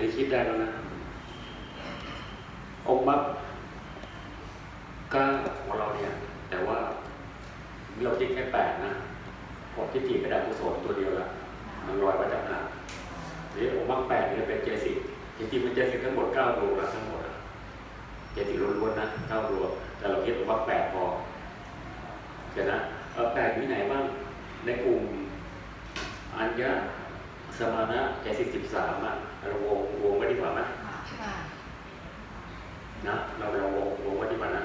ได้คิดได้แล้วนะองค์มรรคก้าของเราเนี่ย แต่ว่าเราคิดแค่แปดนะพอที่จีกระดาษกุศลตัวเดียวละมันลอยมาจากหนานี่อองค์มรรคแปดเนี่ยเป็นเจสิกจริงๆมันเจสิกทั้งหมดเก้าดวงละทั้งหมดเจสิกล้วนๆนะเก้าดวงแต่เราคิดองค์มรรคแปดพอเห็นนะแปดที่ไหนบ้างในกลุ่มอัญญะสมานะเจสิกสิบสามอะ เราวงวงไว้ดีกว่าไหมค่ะนะเราเราวงวงไว้ที่มันนะ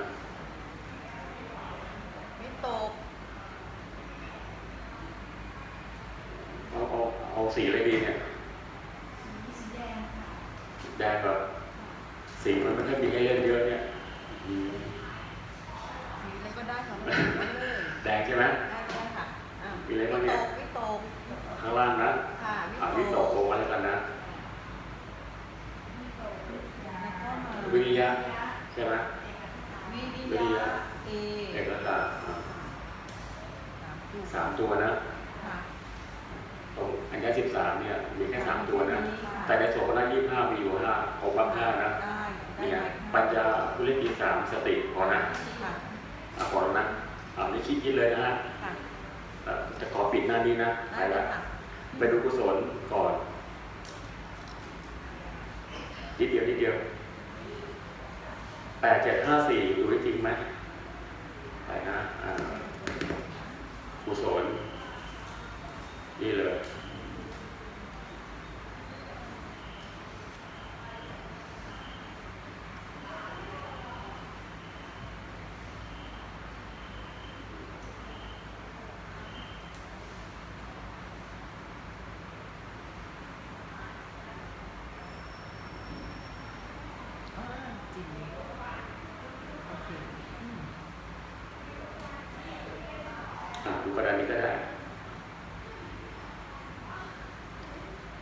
วิตกเอาเอาเอาสีอะไรดีเนี่ยแดงแบบสีมันไม่ได้มีให้เล่นเยอะเนี่ยอืมสีอะไรก็ได้ค่ะไม่ได้เลยแดงใช่ไหมได้ได้ค่ะอะมีอะไรบ้างวิเนี่ตยกวิตกข้างล่างนะค่ะอ่าวิวิตตก ก ลงมาแล้วกันนะ แล้วก็มา วิริยะใช่ไหม วิ วิ ริ ริ ยะ ยะ เอ เอกตาอ่า สาม ตัวสามตัวนะค่ะตรงอันนี้สิบสามเนี่ยมีแค่สามตัวนะ แต่ในส่วนของหน้ายี่ห้ามีอยู่ห้าหกบับห้านะได้ได้เนี่ยไหมปัญญาผู้เล่นปีสามสติพอนะค่ะอะพอแล้วนะอ่านี่คิดคิดเลยนะฮะค่ะอะจะขอปิดหน้านี้นะไปได้เลละยค่ะไปดูกุศลก่อนนิดเดียวนิดเดียวแปดเจ็ดห้าสี่ดูได้จริงไหมไปนะอ่า กุศลนี่เลย อ่าจริงโอเคอืม อะ ดูกระดานนี้ก็ได้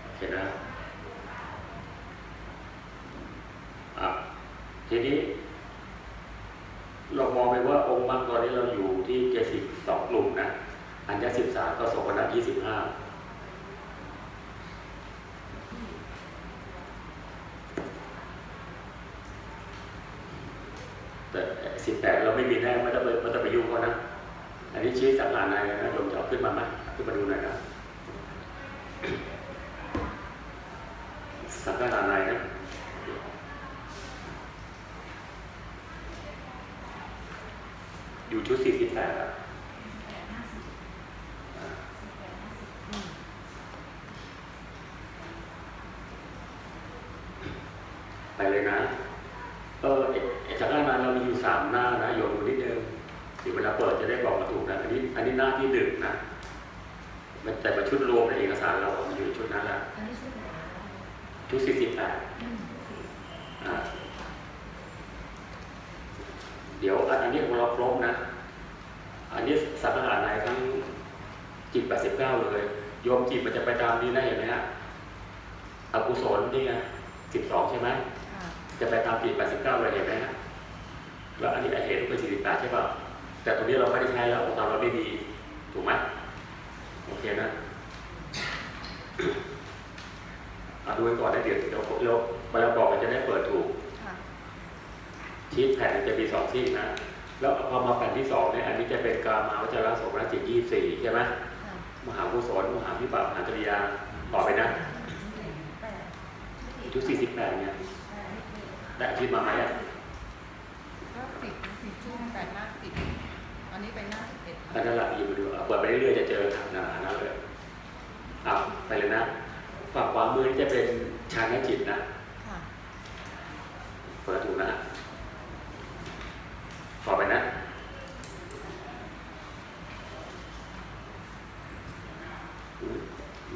โอเคนะอะทีนี้ เรามองไปว่าองค์มรรคตอนนี้เราอยู่ที่เจ็ดสิบสองกลุ่มนะ อันยสิบสามก็สองนัดยี่สิบห้าแต่สิบแปดเราไม่มีแน่ไม่ต้องไปไม่ต้องไปยุ่งเขานะ อันนี้ชี้สังหารนายนะโยมจะเอาขึ้นมาไหมขึ้นมาดูหน่อยนะสังหารนายนะอยู่ชุดสี่สิบแปดอะไปเลยนะ เออไอ้ไอ้สังหารนาเรามีอยู่สามหน้านะโยมดูนิ เดียวที่เวลาเปิดจะได้บอกมาถูกนะอันนี้อันนี้หน้าที่หนึ่งนะมันแต่มาชุดรวมในเอกสารเรามันอยู่ในชุดนั้นแหละอันนี้ชุดไหนคะชุดสี่สิบแปดอืมอ่าเดี๋ยวอันนี้ของเราครบนะ อันนี้สังหารนายทั้งจิต89เลยโยมจิตมันจะไปตามนี้นะเห็นไหมฮะอกุศลนี่ไง12ใช่ไหมค่ะจะไปตามจิต89เลยเห็นไหมฮะแล้วอันนี้ไอเหตุเป็น48ใช่ป่ะ แต่ตรงนี้เราไม่ได้ใช้แล้วตอนเราไม่มีถูกไหมโอเคนะเอาดูไว้ก่อนนะเดี๋ยวเดี๋ยวเดี๋ยวเวลาบอกมันจะได้เปิดถูกค่ะชีทแผ่นจะมีสองซีกนะ แล้วพอมาแผ่นที่สองเนี่ยอันนี้จะเป็นกามาวจรสมรจิตยี่สี่ใช่ไหมค่ะมหากุศลมหาพิบัติมหาจริยาต่อไปนะแปดชุดสี่สิบแปดเนี่ยแปดได้อาทิตย์มาไหมอะห้าสิบสิบชุ่มแปดหน้าสิบ อันนี้ไปหน้าสิบเอ็ดอันนั้นแหละอยู่ไปดูเอาเปิดไปเรื่อยๆจะเจอหนาๆนะเลยอะไปเลยนะฝั่งขวามือนี่จะเป็นชานจิตนะค่ะเปิดถูกนะ ต่อไปนะ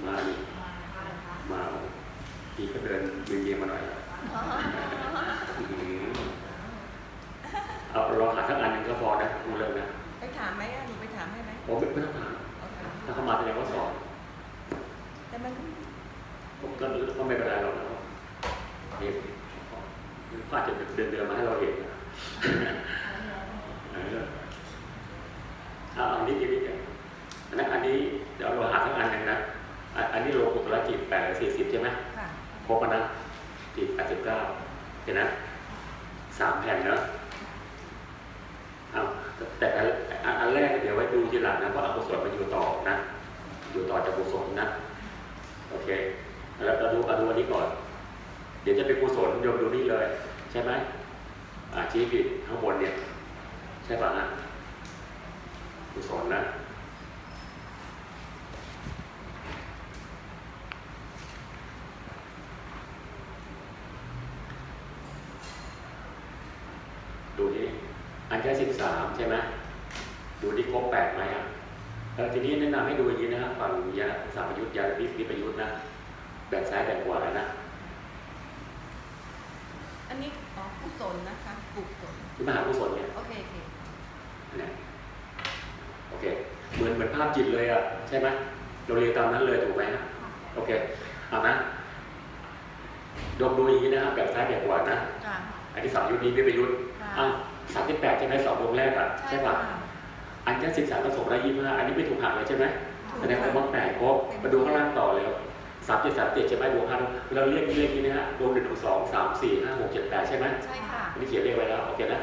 มาดิมาพี่ก็เดินเยียงๆมาหน่อย อื้อหือเอาลองหาสักอันหนึ่งก็พอนะดูเลยนะ ไปถามไหมอะหนูไปถามให้ไหม ผมไม่ต้องถาม โอเค ถ้าเขามาแสดงว่าสอน แต่มัน ผมก็ก็ไม่เป็นไรหรอกนะเห็นก็อาจจะเดินเดินๆมาให้เราเห็นนะเออเอาอันนี้นิดเดียวอันนั้นอันนี้เดี๋ยวเราหาสัก อันหนึ่งนะอะอันนี้โลกุตระจิตแปดสี่สิบใช่ไหมค่ะครบกันนะคจิตแปดสิบเก้าเห็นนะสามแผ่นเนอะเอาแต่อันอันอันแรกเดี๋ยวไว้ดูทีหลังนะเพราะอกุศลมันอยู่ต่อนะ อยู่ต่อจากกุศลนะโอเคแล้วเราดูเอาดูอันนี้ก่อน เดี๋ยวจะเป็นกุศลโยมดูนี่เลย ใช่ไหมอ่าชี้ผิดข้างบนเนี่ย ใช่ป่ะฮะกุศลนะ ดูนี่อันแค่สิบสามใช่ไหมดูที่ครบแปดไหมอะเออทีนี้แนะนำให้ดูอย่างนี้นะฮะฝั่งยาสามยุทธยาวิวิปยุทธนะแบ่งซ้ายแบ่งขวานะ อันนี้อ๋อกุศลนะคะกุศลที่มหากุศลเนี่ยโอเคโอเคอันเนี้ยโอเคเหมือนเหมือนภาพจิตเลยอะใช่ไหมเราเรียนตามนั้นเลยถูกไหมฮะโอเคเอานะดมดูอย่างนี้นะครับแบ่งซ้ายแบ่งขวานะค่ะอันที่สามยุทธนี้วิปยุทธ ค่ะอ้าวสามที่แปดใช่ไหมสองวงแรกอะใช่ป่ะค่ะอันที่สิบสามผสมได้ยี่สิบห้าอันนี้ไม่ถูกหักเลยใช่ไหมถูกแสดงว่าแปดครบมาดูข้างล่างต่อเลยสามเจ็ดสามเจ็ดใช่ไหมบวกห้าเราเรียกนี้เลขนี้นะฮะรวมหนึ่งถึงสองสามสี่ห้าหกเจ็ดแปดใช่ไหมใช่ค่ะอันนี้เขียนเลขไว้แล้วโอเคนะ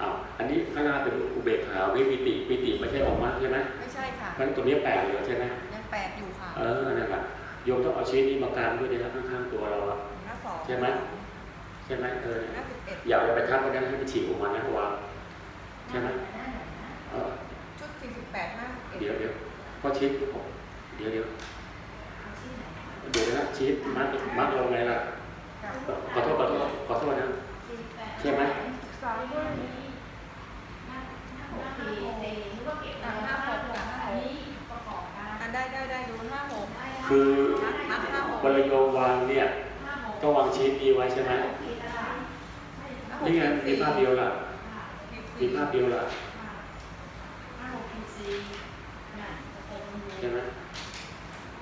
อ้าวอันนี้ข้างหน้าเป็นอุเบกขาวิปิติปิติไม่ใช่ออกมาใช่ไหมไม่ใช่ค่ะเพราะฉะนั้นตัวนี้แปดเลยใช่ไหมยังแปดอยู่ค่ะเออนั่นแหละโยมต้องเอาชีสนี้มาการด้วยนะครับข้างๆตัวเราอะหน้าสองใช่ไหม ใช่ไหมเออหน้าสิบเอ็ดอย่าไปทับมันนะให้มันฉีกออกมานะวางใช่ไหมเออชุดสี่สิบแปดหน้าสิบเอ็ดเดี๋ยวเดี๋ยวเพราะชีสเดี๋ยวเดี๋ยวเดี๋ยวนะชีสมัดมัดเราไงล่ะค่ะขอโทษขอโทษขอโทษนะใช่ไหมสามด้วยอ่าห้าหกกับห้าหกอะได้ได้ได้ดูห้าหกคือนับห้าหกเวลาโยมวางเนี่ยต้องวางชีสนี้ไว้ใช่ไหม นี่ไงมีภาพเดียวล่ะมีภาพเดียวล่ะใช่ไหม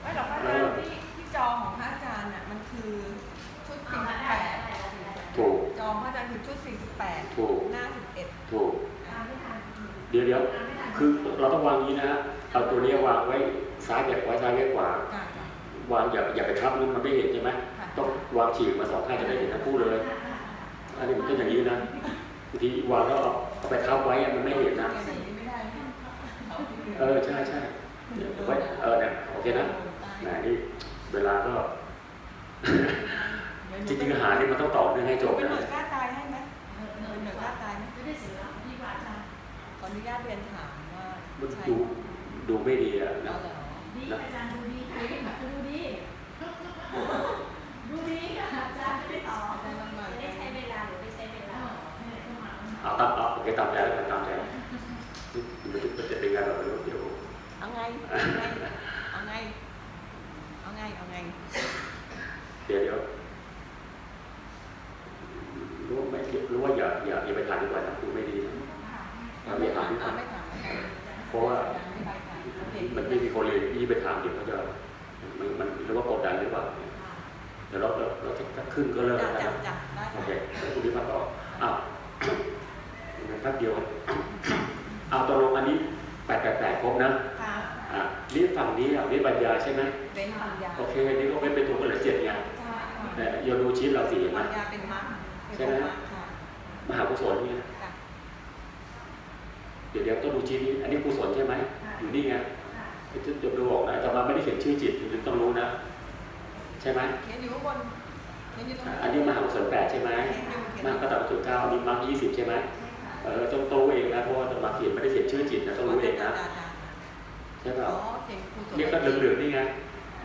ไม่หรอกพระอาจารย์ที่ที่จองของพระอาจารย์น่ะมันคือชุดสี่สิบแปดถูกจองพระอาจารย์คือชุดสี่สิบแปดถูกหน้าสิบเอ็ดถูกเดี๋ยวเดี๋ยวคือเราต้องวางอย่างนี้นะฮะเอาตัวนี้วางไว้ซ้ายแบบไว้ซ้ายไว้ขวาค่ะค่ะวางอย่าอย่าไปทับมันมันไม่เห็นใช่ไหมค่ะต้องวางฉีกมาสองข้างจะได้เห็นทั้งคู่เลย อันนี้มันก็อย่างนี้นะบางทีวางแล้วเอาเอาไปทับไว้อะมันไม่เห็นนะเดี๋ยวนี้ไม่ได้นะเอาที่หลืเออใช่ใช่เดี๋ยวไว้เออเนี่ยโอเคนะแหมนี่เวลาก็จริงๆอาหารนี่มันต้องต่อเนื่องให้จบเป็นนะหน่วยกล้าตายให้ไหมเป็นหน่วยกล้าตายไหมขออนุญาตเรียนถามว่ามันใช่ดูดูไม่ดีอะเอานะเหรอดีอาจารย์ดูดีคุยกันแบบดูดีดูดีค่ะอาจารย์จะได้ตอบ ไม่ตามใจแล้วตามใจมันจะเป็นไงเราไม่รู้เดี๋ยวเอาไงเอาไงเอาไงเอาไงเอาไง เดี๋ยวเดี๋ยวรู้ไม่รู้ว่าอย่าอย่าอย่าไปถามดีกว่านะดูไม่ดีนะอย่าไปถามดีก เอา ว่า ไม่ถามไม่ถาม เพราะว่า ไม่ไปค่ะโอเค มันไม่มีคนเรียนยี่ไปถามเดี๋ยวเขาจะมันมันหรือว่ากดดันหรือเปล่าเดี๋ยวเราเราเราจะขึ้นก็เลิก จั แล้ บ ว จั นะ บจับได้ โอ ค่ะ เคแล้วคุณนี้มาต่ออ้าวงั้นแป๊บเดียวเอาตกลงอันนี้แปดแปดแปดครบนะค่ะอะนี่ฝั่งนี้อะนี่ปัญญาใช่ไหมเป็นปัญญาโอเคอันนี้ก็ไม่เป็นตัวก็เหลือเจ็ดไงใช่ค่ะแต่โยดูชีสเราสี่เห็นไหมปัญญาเป็นมรรคเป็นใช่ไหมมรรคค่ะมหากุศลนี่ค่ะเดี๋ยวเดี๋ยวต้องดูชีสนี้อันนี้กุศลใช่ไหมอยู่นี่ไงจะจะดูออกนะแต่มาไม่ได้เขียนชื่อจิตคุณต้องรู้นะใช่ไหมเขียนอยู่ข้างบนเขียนอยู่ตรงอะนี้อันนี้มหากุศลแปดใช่ไหมเขียนอยู่เขียนมหากระตักุศลเก้าอันนี้มาร์คยี่สิบใช่ไหม เออต้องต้องรู้เองนะเพราะว่าจะมาเขียนไม่ได้เขียนชื่อจิตนะต้องรู้เองนะใช่เปอ๋ล่าอเขียนกุศลเนี่ยก็เหลืองๆนี่ไง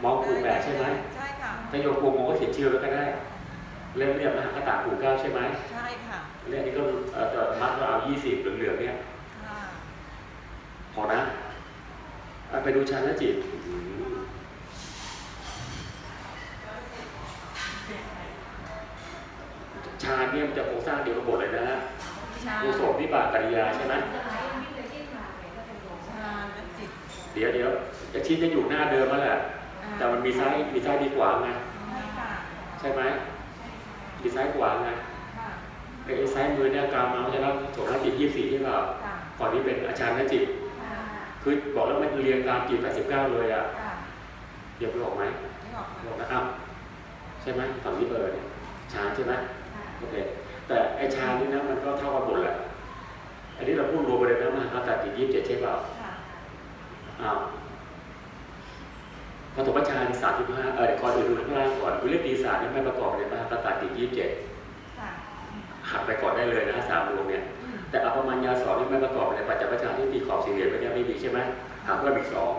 มองผูกแปดใช่ไหมใช่ค่ะถ้าโยมพวงมองก็เขียนชื่อไว้ก็ได้เริ่มเรียกมหากระตักุศลเก้าใช่ไหมใช่ค่ะเรื่องนี้ก็เอ่อจะมัดเราเอายี่สิบเหลืองๆเนี่ยค่ะพอนะอะไปดูชานะจิตอืมชาเนี่ยมันจะโครงสร้างเดียวกันหมดเลยนะฮะชา กุศลวิบากกิริยาใช่ไหมชาและจิตเดี๋ยวเดี๋ยวจะชิ้นจะอยู่หน้าเดิมมาแหละอ่าแต่มันมีซ้ายมีซ้ายดีกว่าไงใช่ค่ะใช่ไหมมีซ้ายกว่าไงค่ะไอ้ซ้ายมือเนี่ยกามเอาจะรับโสรจิตยี่สิบสี่ที่แบบค่ะก่อนนี้เป็นอาจารย์นจิตค่ะคือบอกแล้วมันเรียงตามจิต89เลยอะค่ะเดี๋ยวไปออกไหมไม่ออกบอค่ะกนะอ้าวใช่ไหมฝั่งนี้เบอร์เนี่ยฌานใช่ไหมค่ะโอเค แต่ไอฌานนี่นะมันก็เท่ากันหมดแหละ อันนี้เราพูดรวมไปเลยนะมหาตาจิตยี่สิบเจ็ดใช่เปล่าค่ะอ้าวปฐมฌานสามสิบห้าเออก่อนอื่นดูข้างล่างก่อนวิเลตีศาสตร์นี่ไม่ประกอบในมหาตาจิตยี่สิบเจ็ดค่ะหักไปก่อนได้เลยนะสามดวงเนี่ยอืมแต่อภมัญญาสองนี่ไม่ประกอบในปัจจัยประชาที่ตีขอบสี่เหลี่ยมไว้เนี่ยไม่มีใช่ไหมหาเพิ่มอีกสอง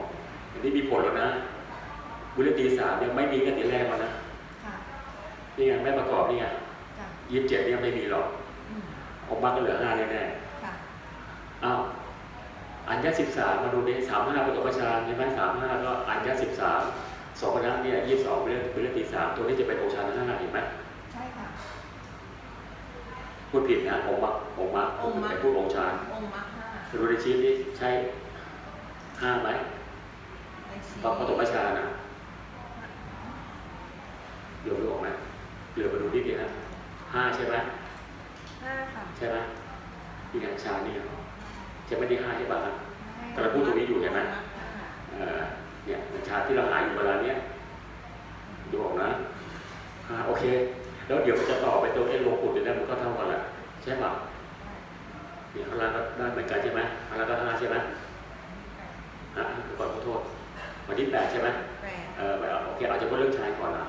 อันนี้มีผลแล้วนะวิเลตีศาสตร์เนี่ยไม่มีกันทีแรกแล้วนะค่ะนี่ไงไม่ประกอบนี่ไงจ้ะ ยี่สิบเจ็ดเนี่ยไม่มีหรอกอืมออกมาก็เหลือห้าแน่ค่ะๆอ้าวอัญญาสิบสามมาดูดิสามห้าประตูประชาใช่ไหมสามห้าก็อัญญาสิบสามสองคณะเนี่ยยี่สิบสองเป็นเป็นเลขตีสามตัวนี้จะเป็นองค์ชาห้าเห็นไหมใช่ค่ะพูดผิดนะองค์มรรคองค์มรรคองค์มรรคไปพูดองค์ชาองค์มรรคห้าดูในชีพนี้ใช่ห้าไหมในชีตอนประตูประชานะเดี๋ยวดูออกไหมเหลือมาดูนิดเดียวนะ ห้าใช่ไหมห้าค่ะใช่ไหมนี่ไงชานี่จะไม่ได้ห้าใช่ป่ะฮะกำลังพูดตรงนี้อยู่เห็นไหมเอ่อเนี่ยชาที่เราหาอยู่เวลาเนี้ยดูออกนะอ่าโอเค แล้วเดี๋ยวมันจะต่อไปตัวเอ็นโลกุตเนี่ยมันก็เท่ากันแหละใช่ป่ะเนี่ยข้างล่างก็ได้เหมือนกันใช่ไหมข้างล่างก็ห้าใช่ไหมอะก่อนขอโทษวันที่แปดใช่ไหมแปดเออโอเคอาจจะพูดเรื่องชายก่อนนะ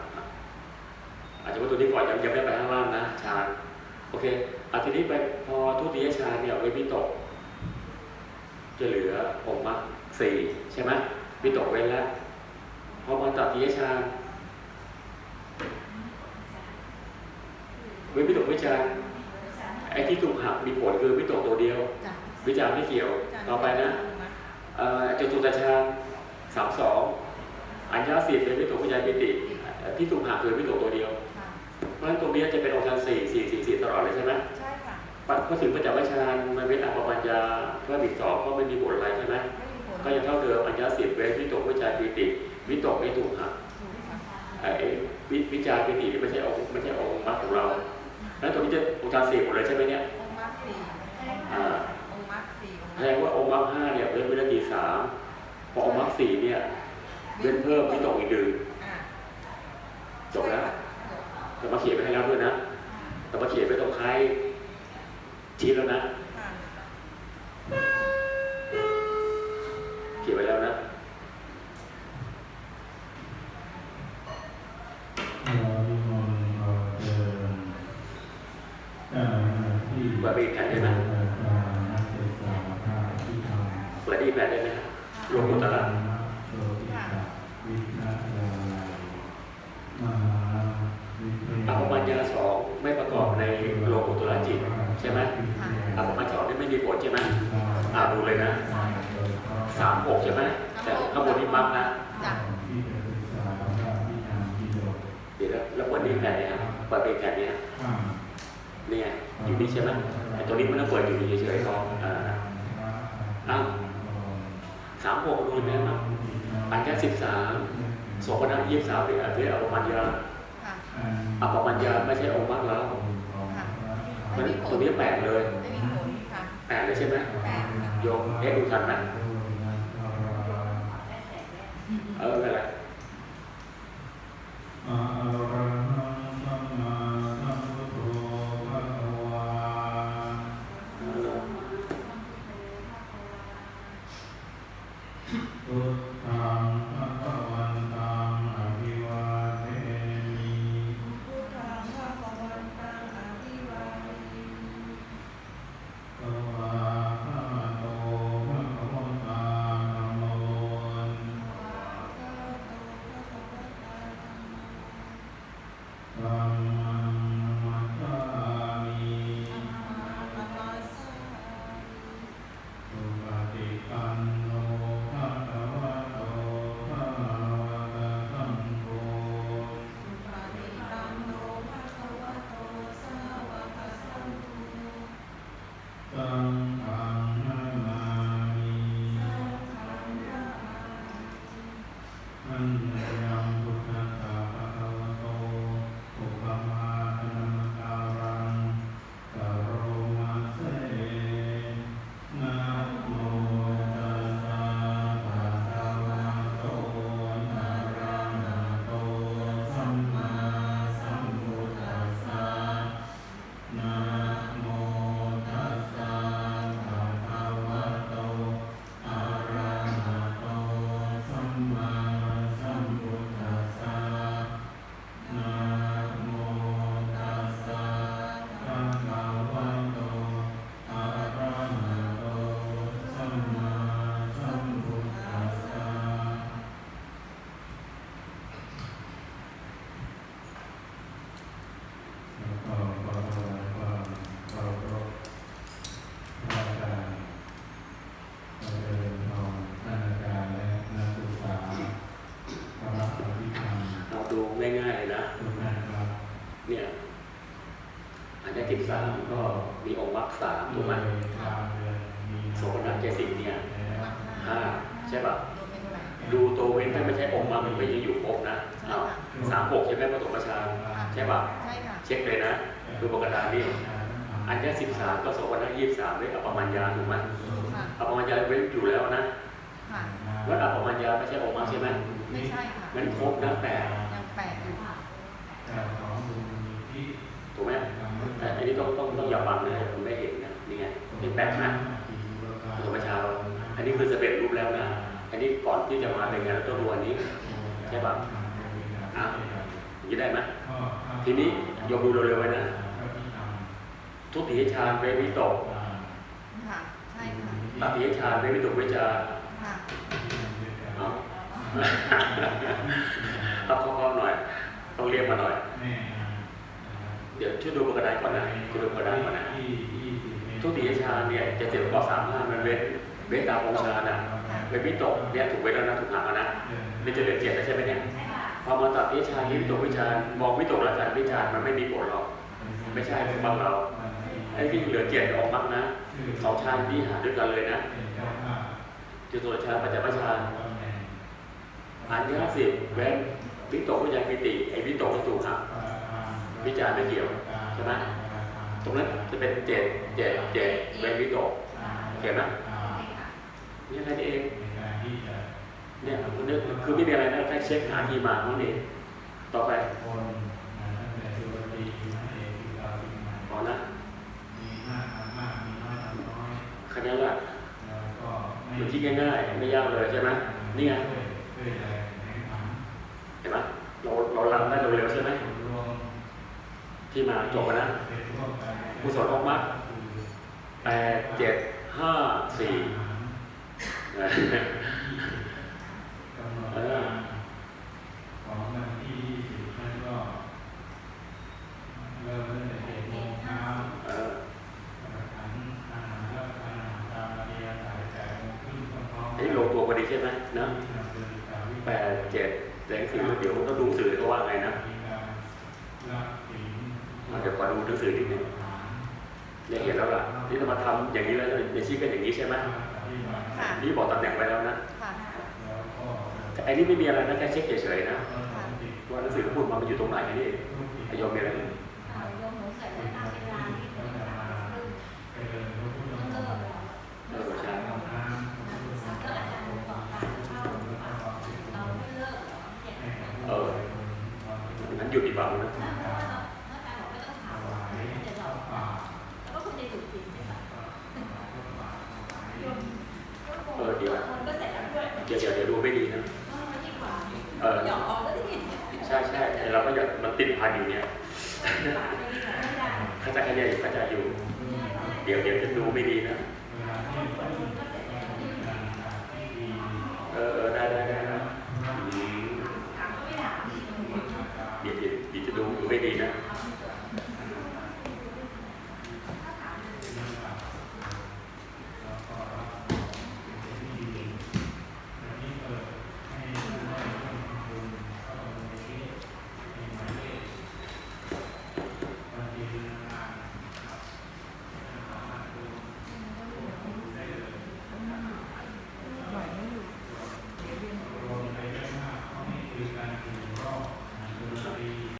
อาจจะพูดตัวนี้ก่อนยังยังไม่ไปข้างล่างนะชาโอเคอาทีนี้ไปพอทุติยชาเนี่ยไว้พิตก จะเหลือองค์มรรคสี่ใช่ไหมวิตกเว้นแล้วพอมาตัดติยชาเว้นวิตกวิจารณ์ไอ้ที่ถูกหักมีผลคือวิตกตัวเดียวจ้ะวิจารณ์ไม่เกี่ยวต่อไปนะเอ่อจตุตชาสามสองอัญญาสิบเป็นวิตกวิจารณ์ปิติที่ถูกหักคือวิตกตัวเดียวค่ะเพ ราะฉะนั้นตรงนี้จะเป็นองค์ฌานสี่สี่สี่สี่ตลอดเลยใช่ไหมใช่ค่ะปัจพอถึงปัจจัยวิชานมันเป็นอภปัญญาเพิ่มอีกสองก็ไม่มีผลอะไรใช่ไหมไม่มีผลก็ยังเท่าเดิมอัญญาสิบเวทวิตกวิจารปิติวิตกไม่ถูกหักถูกค่ะไอ้วิวิจารปิติไม่ใช่องค์ไม่ใช่องค์มรรคของเราแล้วตรงนี้จะองค์ฌานสี่หมดเลยใช่ไหมเนี่ยองค์มรรคสี่อ่าองค์มรรคสี่องค์แสมรดรคงว่าองค์มรรคห้าเนี่ยเว้นวินาทีสามพอองค์มรรคสี่เนี่ยเว้นเพิ่มวิตกอีกหนึ่งอ่าจบแล้ว แต่มาเขียนไปให้แล้วด้วยนะแต่มาเขียนไปตรงท้ายชี้แล้วนะ ใช่ไหมอภปัญญาสองนี่ไม่มีผลใช่ไหมอ่าดูเลยนะสามหกใช่ไหมแต่ข้างบนนี่มักนะจ้ะเดี๋ยวแล้วแล้วเปิดอีกแผ่นเนี่ยครับเปิดอีกแผ่นเนี่ยเนี่ยอยู่นี่ใช่ไหมไอ้ตัวนี้มันต้องเปิดอยู่เฉยๆเขาอ่าอ้าวสามหกดูไหมครับอันแค่สิบสามสองพันห้ายี่สิบสามเนี่ยเรียกอภปัญญาค่ะอภปัญญาไม่ใช่องค์มรรคแล้ว ม่นั้นมีผตัวลนี้แปลกเลยไม่มีผลค่ะแปลกเลยใช่ไหมแปดค่ะโยมเอ๊ะดูทันไหมเออนั่นแห ใช่ป่ะใช่ค่ะ เช็คเลยนะดูปกตินี่อันนี้สิบสามก็โสนัสยี่สิบสามด้วยอปมัญญาถูกไหมค่ะอปมัญญาเว้นอยู่แล้วนะค่ะว่าอปมัญญาไม่ใช่องค์มรรคใช่ไหมไม่ใช่ค่ะมันครบนะแปดยังแปดอยู่ถูกไหมแต่อันนี้ต้องต้องต้องอย่าบังนะมันไม่เห็นนะนี่ไงนี่แปดนะปฐมฌานอันนี้คือสำเร็จรูปแล้วนะอันนี้ก่อนที่จะมาเป็นงานต้องดูอันนี้ใช่ป่ะอะอย่างนี้ได้ไหม ทีนี้ยกดูเร็วๆไว้นะทุติยฌานเววิตกค่ะใช่ค่ะตติยฌานเววิตกวิจารค่ะเอาเอาเข้าๆหน่อย ต้องเรียกมาหน่อย เดี๋ยวช่วยดูกระดานก่อนนะช่วยดูกระดานก่อนนะทุติยฌานเนี่ยจะเจ็บกว่าสามห้ามันเว้นเว้นตามองค์ฌานอะเววิตกเนี่ยถูกเว้นแล้วนะถูกหักแล้วนะไม่จะเหลือเจ็ดแล้วใช่ไหมเนี่ยใช่ค่ะ พอมาตัดวิชานี้วิตกวิจารณ์มองวิตกและการวิจารณ์มันไม่มีผลหรอก ไม่ใช่ของบางเราไอ้ที่เหลือเจ็ดออกมักนะสองชาติที่หาด้วยกันเลยนะจุตุชาปัจจยชาอันที่ห้าสิบเว้นวิตกวิจารณ์ปิติไอ้วิตกก็ถูกหักวิจารณ์ไม่เกี่ยวใช่ไหมตรงนั้นจะเป็นเจ็ดเจ็ดเจ็ดเว้นวิตกเห็นไหมนี่แค่นี้เอง เนี่ยมันนึกคือไม่มีอะไรนะแค่เช็คหาที่มาเท่านั้นเองต่อไปพอนะแค่นั้นแหละมันที่ง่ายๆไม่ยากเลยใช่ไหมนี่ไงเห็นไหมเราเราลำได้เร็วๆใช่ไหมที่มาจบกันนะกุศลออกมาแปดเจ็ดห้าสี่เออ ของวันที่20นั่นก็เริ่มตั้งแต่เจ็ดโมงเช้า เออ ฉันอาหารรับประทานอาหารตามระเบียบสายแปดโมงครึ่งพร้อม อันนี้ลงตัวพอดีใช่ไหมนะแปดเจ็ดแสงสีเดี๋ยวต้องดูหนังสือเขาว่าไงนะอะเดี๋ยวขอดูหนังสือนิดนึงเนี่ยเห็นแล้วล่ะที่จะมาทำอย่างนี้แล้วในชีพก็อย่างนี้ใช่ไหม ค่ะ นี่บอกตำแหน่งไว้แล้วนะ ค่ะ แต่อั นนี้ไม่มีอะไรนะแค่เช็คเฉยๆนะว่าหนังสือเขาพูดมามันอยู่ตรงไหนแค่นี้เองอายอมมีอะไรไหมเอาโยมหนูใส่ไว้ตามเวลาที่เป็นสามครึ่งต้องเลิกแล้วเออใช่แล้วอาจาร